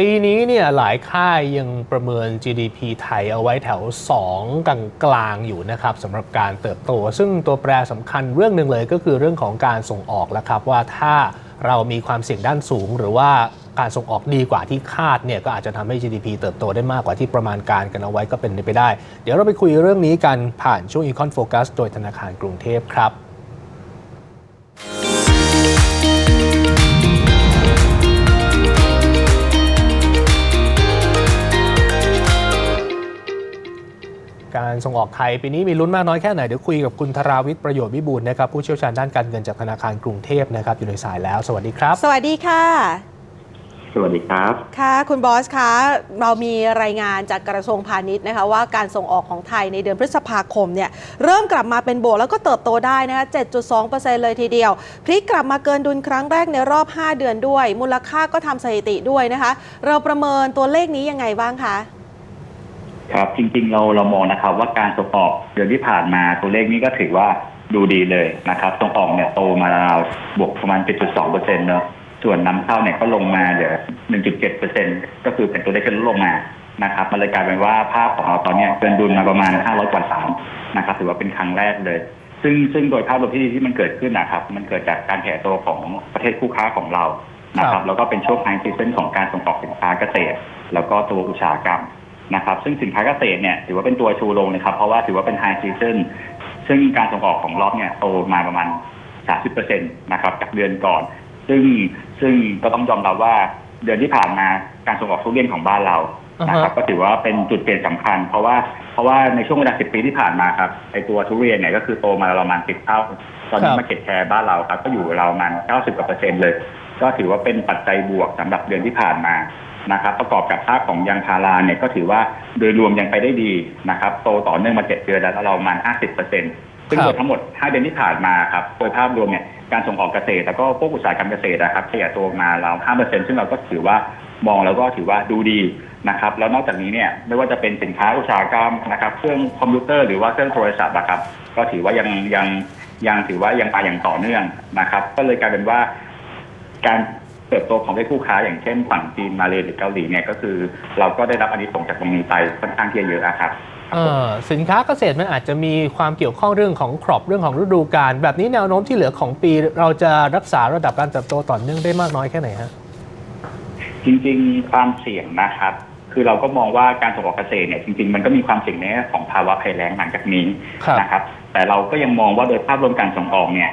ปีนี้เนี่ยหลายค่ายยังประเมิน GDP ไทยเอาไว้แถว 2 กลางกลางอยู่นะครับสำหรับการเติบโต ซึ่งตัวแปรสำคัญเรื่องหนึ่งเลยก็คือเรื่องของการส่งออกแล้วครับว่าถ้าเรามีความเสี่ยงด้านสูง หรือว่าการส่งออกดีกว่าที่คาดเนี่ยก็อาจจะทำให้ GDP เติบโตได้มากกว่าที่ประมาณการกันเอาไว้ก็เป็นไปได้ เดี๋ยวเราไปคุยเรื่องนี้กันผ่านช่วง Econ Focus โดยธนาคารกรุงเทพครับ ส่งออกไทย ปีนี้มีลุ้นมากน้อยแค่ไหน เดี๋ยวคุยกับคุณธราวิทย์ประโยชน์วิบูลย์นะครับผู้เชี่ยวชาญด้านการเงินจากธนาคารกรุงเทพนะครับอยู่ในสายแล้ว สวัสดีครับ สวัสดีค่ะ สวัสดีครับ ค่ะ คุณบอสคะเรามีรายงานจากกระทรวงพาณิชย์นะคะว่าการส่งออกของไทยในเดือนพฤษภาคมเนี่ยเริ่มกลับมาเป็นบวกแล้วก็เติบโตได้นะคะ7.2%เลยทีเดียว พลิกกลับมาเกินดุลครั้งแรกในรอบ 5 เดือนด้วย มูลค่าก็ทำสถิติด้วยนะคะ เราประเมินตัวเลขนี้ยังไงบ้างคะ ครับจริงๆเราเรามองนะครับว่าการส่งออกเดือนที่ผ่านมาตัวเลขนี้ก็ถือว่าดูดีเลยนะครับส่งออกเนี่ยโตมาราวบวกประมาณ 7.2เปอร์เซ็นต์เนอะส่วนนำเข้าเนี่ยก็ลงมาเหลือ 1.7เปอร์เซ็นต์ก็คือเป็นตัวเลขที่ลดลงมานะครับมันเลยกลายเป็นว่าภาพของเราตอนเนี้ยเกินดุลมาประมาณ 500 กว่าล้านนะครับถือว่าเป็นครั้งแรกเลย ซึ่งซึ่งโดยภาพรวมที่ที่มันเกิดขึ้นนะครับ มันเกิดจากการแผ่ตัวของประเทศคู่ค้าของเรานะครับบแล้วก็เป็นช่วงไฮซีซั่นของการส่งออกสินค้าเกษตร แล้วก็ตัวอุตสาหกรรม นะครับซึ่งสินค้าเกษตรเนี่ยถือว่าเป็นตัวชูโรงเลยครับ เพราะว่าถือว่าเป็นไฮซีซันซึ่งการส่งออกของรอบเนี่ยโตมาประมาณ 30%นะครับจากเดือนก่อน ซึ่งซึ่งก็ต้องยอมรับว่าเดือนที่ผ่านมาการส่งออกทุเรียนของบ้านเรานะครับอ่าฮะก็ถือว่าเป็นจุดเปลี่ยนสำคัญ เพราะว่าเพราะว่าในช่วงเวลา10ปีที่ผ่านมาครับไอตัวทุเรียนเนี่ยก็คือโตมาประมาณ10เท่า ตอนนี้มาเก็ตแคร์บ้านเราครับก็อยู่ราวประมาณ90กว่าเปอร์เซ็นต์เลย ก็ถือว่าเป็นปัจจัยบวกสำหรับเดือนที่ผ่านมา นะครับประกอบกับภาพของยางพาราเนี่ยก็ถือว่าโดยรวมยังไปได้ดีนะครับโตต่อเนื่องมาเจ็ดเดือนแล้วเราประมาณ 50เปอร์เซ็นต์ซึ่งโดยทั้งหมด 5 เดือนที่ผ่านมาครับโดยภาพรวมเนี่ยการส่งออกเกษตร แล้วก็พวกอุตสาหกรรมเกษตรนะครับขยายตัวมาเรา5เปอร์เซ็นต์ซึ่งเราก็ถือว่ามองแล้วก็ถือว่าดูดีนะครับแล้วนอกจากนี้เนี่ยไม่ว่าจะเป็นสินค้าอุตสาหกรรมนะครับเครื่องคอมพิวเตอร์หรือว่าเครื่องโทรศัพท์นะครับก็ถือว่ายังยังยังถือว่ายังไปอย่างต่อเนื่องนะครับ ก็เลยกลายเป็นว่าการ เติบโตของประเทศคู่ค้าอย่างเช่นฝั่งจีนมาเลหรือเกาหลีเนี่ยก็คือ เราก็ได้รับอันนี้ส่งส์จากตรงนี้ไปค่อนข้างที่จะเยอะอะครับเอ่อสินค้าเกษตรมันอาจจะมีความเกี่ยวข้องเรื่องของครอปเรื่องของฤดูกาลแบบนี้แนวโน้มที่เหลือของปีเราจะรักษาระดับการเติบโตต่อเนื่องได้มากน้อยแค่ไหนฮะจริงๆความเสี่ยงนะครับคือเราก็มองว่าการส่งออกเกษตรเนี่ยจริงๆ มันก็มีความเสี่ยงในแง่ของภาวะภัยแล้งหลังจากนี้ครับนะครับ แต่เราก็ยังมองว่าโดยภาพรวมการส่งออกเนี่ย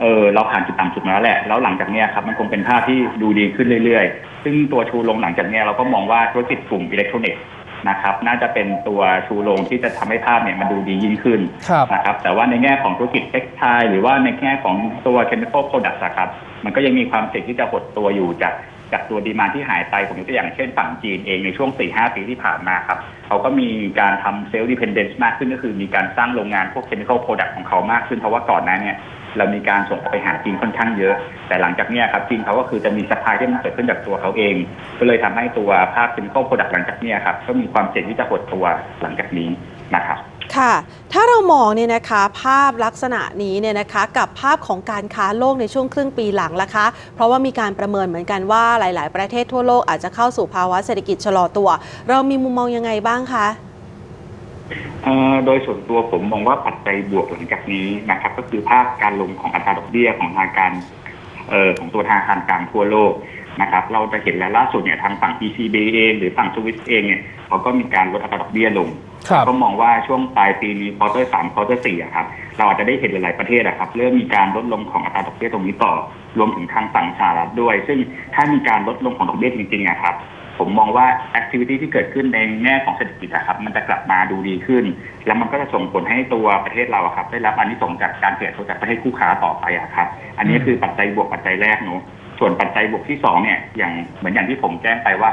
เออเราผ่านจุดต่ำสุดมาแล้วแหละ แล้วหลังจากเนี้ยครับมันคงเป็นภาพที่ดูดีขึ้นเรื่อยๆ ซึ่งตัวชูโรงหลังจากเนี้ยเราก็มองว่าธุรกิจกลุ่มอิเล็กทรอนิกส์นะครับน่าจะเป็นตัวชูโรงที่จะทำให้ภาพเนี่ยมันดูดียิ่งขึ้นครับ นะครับแต่ว่าในแง่ของธุรกิจเท็กซ์ไทหรือว่าในแง่ของตัว chemical products อะครับมันก็ยังมีความเสี่ยงที่จะหดตัวอยู่จากจากตัวดีมาที่หายไปผมยกตัวอย่างเช่นฝั่งจีนเองในช่วง 4-5 ปีที่ผ่านมาครับเขาก็มีการทำเซลล์ดิพ endence มากขึ้นก็คือมีการสร้างโรงงานพวก chemical product ของเขามากขึ้นเพราะว่าก่อนหน้าเนี้ เรามีการส่งออกไปหาจีนค่อนข้างเยอะ แต่หลังจากนี้ครับจีนเขาก็คือจะมีสปายที่มันเกิดขึ้นจากตัวเขาเอง ก็เลยทำให้ตัวภาพ chemical product หลังจากนี้ครับก็มีความเสี่ยงที่จะหดตัวหลังจากนี้นะครับค่ะ ถ้าเรามองเนี่ยนะคะภาพลักษณะนี้เนี่ยนะคะกับภาพของการค้าโลกในช่วงครึ่งปีหลังล่ะคะ เพราะว่ามีการประเมินเหมือนกันว่าหลาย ๆ ประเทศทั่วโลกอาจจะเข้าสู่ภาวะเศรษฐกิจชะลอตัว เรามีมุมมองยังไงบ้างคะ โดยส่วนตัวผมมองว่าปัจจัยบวกหลังจากนี้นะครับ ก็คือภาพการลงของอัตราดอกเบี้ยของทางการเอ่อของตัวธนาคารกลางทั่วโลกนะครับ เราจะเห็นแล้วล่าสุดเนี่ยทางฝั่ง ECB เองหรือฝั่งสวิสเองเนี่ยเขาก็มีการลดอัตราดอกเบี้ยลงครับก็มองว่าช่วงปลายปีนี้ควอเตอร์สามควอเตอร์สี่อะครับเราอาจจะได้เห็นหลายๆประเทศอะครับ เริ่มมีการลดลงของอัตราดอกเบี้ยตรงนี้ต่อ รวมถึงทางฝั่งสหรัฐด้วย ซึ่งถ้ามีการลดลงของดอกเบี้ยจริงๆอะครับ ผมมองว่าแอคทิวิตี้ที่เกิดขึ้นในแง่ของเศรษฐกิจอะครับ มันจะกลับมาดูดีขึ้น แล้วมันก็จะส่งผลให้ตัวประเทศเราอะครับ ได้รับอันนี้ส่งจากการเปลี่ยนตัวจากประเทศคู่ค้าต่อไปอะครับ อันนี้คือปัจจัยบวกปัจจัยแรกเนอะส่วนปัจจัยบวกที่สองเนี่ยอย่างเหมือนอย่างที่ผมแจ้งไปว่า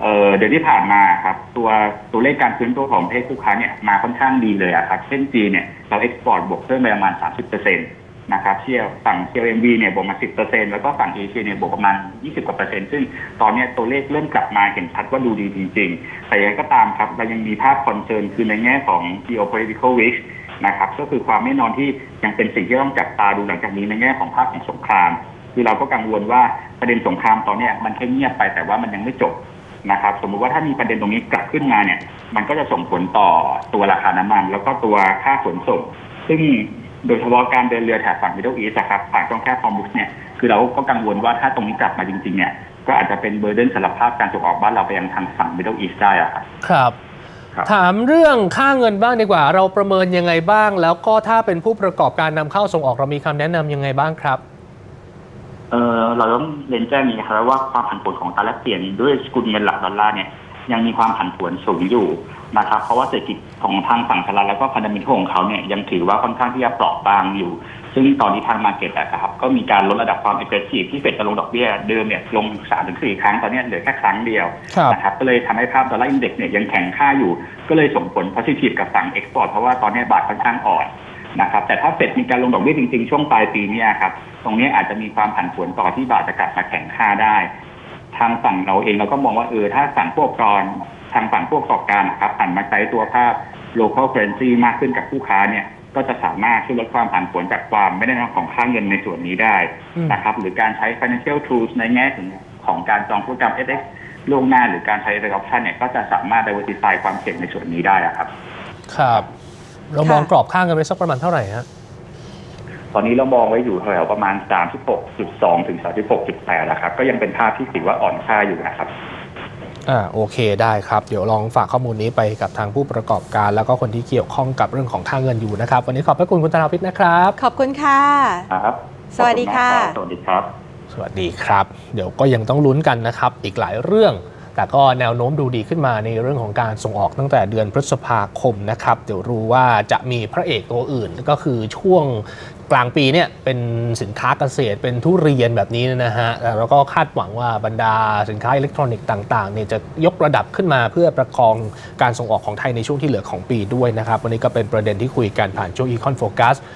เอ่อเดือนที่ผ่านมาครับ ตัวตัวเลขการฟื้นตัวของประเทศคู่ค้าเนี่ยมาค่อนข้างดีเลยอะครับ เช่นจีนเนี่ยเราเอ็กซ์พอร์ตบวกเพิ่มไปประมาณ 30%นต์ นะครับเชี่ยวฝั่ง CLMV เนี่ยบวกมา10%แล้วก็ฝั่งเอเชียเนี่ยบวกประมาณ20กว่าเปอร์เซ็นต์ซึ่งตอนนี้ตัวเลขเริ่มกลับมาเห็นชัดว่าดูดีจริงๆ แต่ยังไงก็ตามครับ เรายังมีภาพคอนเซิร์นคือในแง่ของ geopolitical risk นะครับก็คือความแน่นอนที่ยังเป็นสิ่งที่ต้องจับตาดูหลังจากนี้ในแง่ของภาพของสงคราม คือเราก็กังวลว่าประเด็นสงครามตอนนี้มันแค่เงียบไปแต่ว่ามันยังไม่จบนะครับสมมุติว่าถ้ามีประเด็นตรงนี้กลับขึ้นมาเนี่ย มันก็จะส่งผลต่อตัวราคาน้ำมัน แล้วก็ตัวค่าขนส่ง ซึ่ง โดยเฉพาะการเดินเรือแถบฝั่งมิดเดิลอีสครับผ่านช่องแคบฮอร์มุสเนี่ยคือเราก็กังวลว่าถ้าตรงนี้กลับมาจริงๆเนี่ยก็อาจจะเป็นเบอร์เดนสารภาพการส่งออกบ้านเราไปยังทางฝั่งมิดเดิลอีสได้อะครับครับครับถามเรื่องค่าเงินบ้างดีกว่า เราประเมินยังไงบ้าง แล้วก็ถ้าเป็นผู้ประกอบการนำเข้าส่งออกเรามีคำแนะนำยังไงบ้างครับเออเราต้องเรียนแจ้งนี้นะครับว่าความผันผวนของตลาดแลกเปลี่ยนด้วยสกุลเงินหลักดอลลาร์เนี่ยยังมีความผันผวนสูงอยู่ นะครับ เพราะว่าเศรษฐกิจของทางฝั่งสหรัฐแล้วก็พันธมิตรของเขาเนี่ยยังถือว่าค่อนข้างที่จะเปราะบางอยู่ ซึ่งตอนนี้ทางมาเก็ตนะครับก็มีการลดระดับความเอเ e ซีฟที่เฟดจะลงดอกเบี้ยเดิมเนี่ยลง3-4ถึงครั้งตอนนี้เหลือแค่ครั้งเดียวครับนะครับก็เลยทำให้ภาพดอลลาร์อินเด็กซ์เนี่ยยังแข็งค่าอยู่ ก็เลยส่งผล positive กับฝั่งเอ็กซ์พอร์ตเพราะว่าตอนนี้บาทค่อนข้างอ่อนนะครับแต่ถ้าเฟดมีการลงดอกเบี้ยจริงๆ ช่วงปลายปีเนี้ครับตรงนี้อาจจะมีความผันผวนต่อที่บาทจะกลับมาแข็งค่าได้ ทางฝั่งเราเองเราก็มองว่าเออถ้าฝั่งพวกกร ทางฝั่งพวกประกอบการนะครับหันมาใช้ตัวภาพ local currency มากขึ้นกับผู้ค้าเนี่ยก็จะสามารถช่วยลดความผันผวนจากความไม่แน่นอนของค่าเงินในส่วนนี้ได้อืมนะครับหรือการใช้ financial tools ในแง่ถึงของการจองธุรกรรม FX ล่วงหน้าหรือการใช้ r e option เนี่ยก็จะสามารถ diversify ความเสี่ยงในส่วนนี้ได้อะครับ ครับ เรามองกรอบค่าเงินไว้สักประมาณเท่าไหร่ฮะตอนนี้เรามองไว้อยู่แถวๆประมาณ 36.2 ถึง 36.8นะครับก็ยังเป็นภาพที่ถือว่าอ่อนค่าอยู่นะครับ อ่าโอเคได้ครับ เดี๋ยวลองฝากข้อมูลนี้ไปกับทางผู้ประกอบการ แล้วก็คนที่เกี่ยวข้องกับเรื่องของค่าเงินอยู่นะครับ วันนี้ขอบพระคุณคุณธนาวิทย์นะครับ ขอบคุณค่ะ ครับสวัสดีค่ะ ขอบณมากรับสวัสดีครับ สวัสดีครับ เดี๋ยวก็ยังต้องลุ้นกันนะครับ อีกหลายเรื่อง แต่ก็แนวโน้มดูดีขึ้นมาในเรื่องของการส่งออกตั้งแต่เดือนพฤษภาคมนะครับ เดี๋ยวรู้ว่าจะมีพระเอกตัวอื่นก็คือช่วงกลางปีเนี่ยเป็นสินค้าเกษตรเป็นทุเรียนแบบนี้นะฮะแล้วก็คาดหวังว่าบรรดาสินค้าอิเล็กทรอนิกส์ต่างๆเนี่ยจะยกระดับขึ้นมาเพื่อประคองการส่งออกของไทยในช่วงที่เหลือของปีด้วยนะครับ วันนี้ก็เป็นประเด็นที่คุยกันผ่านช่วง Econ Focus